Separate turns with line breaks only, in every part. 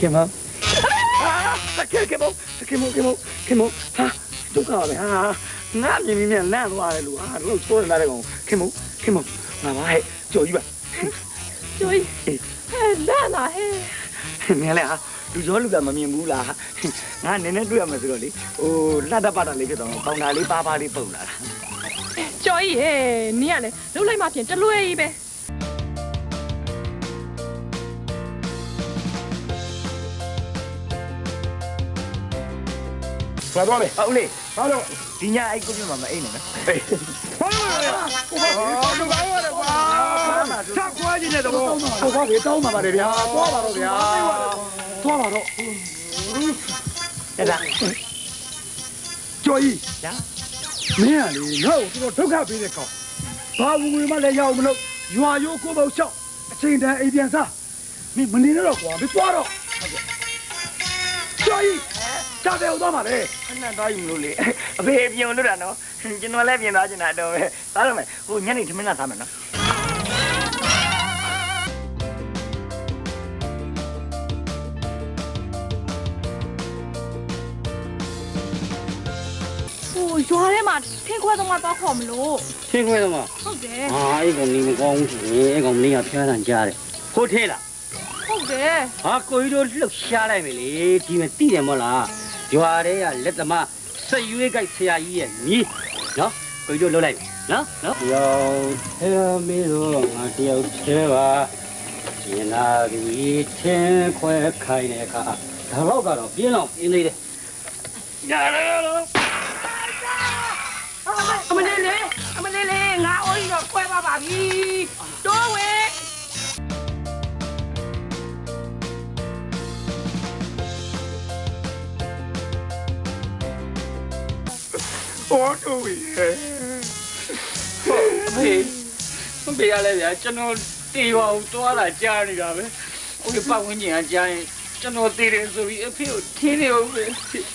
ခင်မောအာခင်ခင်မောခင်မောခင်မောခင်မောဟာဒုက္ခပါပဲဟာငါမြင်မြင်နဲ့လန့်သွားတယ်လူဟာလို့ချိုးနေတယ်ကောင်ခင်မောခင်မောငါပါဟဲ့ကြော်ကြီးပါ
ကျော်ကြီးဟဲ့လာလာဟဲ့
မြင်လဲဟာလူရောလူကမမြင်ဘူးလားငါနည်းနည်းတွေ့ရမယ်ဆိုတော့လေဟိုလှတပတ်တာလေးဖြစ်တော့ကောင်းတာလေးပါးပါးလေးပုံလာတာ
ကျော်ကြီးဟဲ့နင်ကလည်းလှုပ်လိုက်မှဖြင့်တလွဲကြီးပဲ
သွားသွားလေ
ဟုတ်လေ
ဟာတော့
ဒီညအဲ့ကိုပြမှာမအိမ်နဲ့နော်
ဟေးဟာတော့လူကောင်းရတယ်ကွာချက်ကွာကြီးတဲ့တော့ဟုတ်ပါပြီတောင်းပါပါတယ်ဗျာသွားပါတော့ဗျာသွားပါတော့
အဲ့ဒါ
ကျော်ကြီး
ညာ
မင်းကလေငါ့ကိုတော်တော်ဒုက္ခပေးတဲ့ကောင်ဘာဝင်ဝင်မလဲရအောင်မလို့ရွာရိုးကိုပေါ့ချောက်အချိန်တန်အိမ်ပြန်စားမင်းမနေတော့ကွာမင်းသွားတော့ကျော် ကြီးကြားတယ်ဦးသွားပါလေ
ခဏတော့ယူမလို့လေအဖေပြုံလို့တာနော်ကျွန်တော်လည်းပြင်သွားချင်တာတော့ပဲသားရမယ်ဟိုညနေထမင်းလာသားမယ်နော်
ဟိုရွာထဲမှာထင်းခွဲသမားတော့ခေါ်မလို့
ထင်းခွဲတော့မှာ
ဟုတ်တယ်
ဟာအဲ့ကောင်နေမကောင်းဘူးရှင်အဲ့ကောင်နေရဖျားတန်ကြားတယ်ကိုထဲလား
ဟုတ်တယ်
ဟာကိုကြီးတို့လှုပ်ရှားလိုက်ပြီလေဒီမသိတယ်မဟုတ်လားရွာထဲကလက်သမားစက်ရွေးကြိုက်ဆရာကြီးရဲ့ညီနော်ကိုကြီးတို့လှုပ်လိုက်ပြီနော်နော်ယောဟဲမေရောငါတယောက်တည်းပါရှင်နာဒီထင်းခွဲခိုင်းတဲ့အခါဒါတော့ကတော့ပြင်းတော့ပြင်းသေးတယ်ညာရော
အမလေးလေအမလေးလေငါအိုးကြီးတော့ခွဲပါပါပြီ တိုးဝဲ
ဟောတူပြီ
အဖေမပေးရလဲဗျာကျွန်တော်တေးပါဦးသွားတာကြားနေတာပဲဟိုပတ်ဝန်းကျင်ကကြားရင်ကျွန်တော်တေးတယ်ဆိုပြီးအဖေကိုထင်းနေအောင်ပဲ
အေး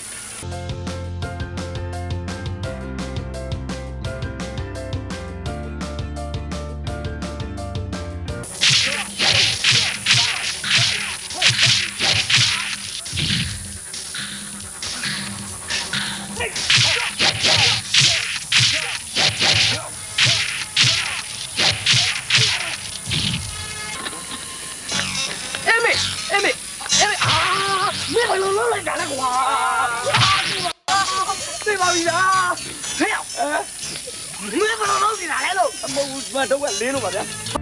လုံးလုံးလိုက်တာလေကွာသိပါပြီလားဟဲ့အဲမင်းကလုံးလုံးနေတာလေလို့
အမဟုတ်ဘူးဒီမှာတော့ကလင်းလို့ပါဗျာ
ဟ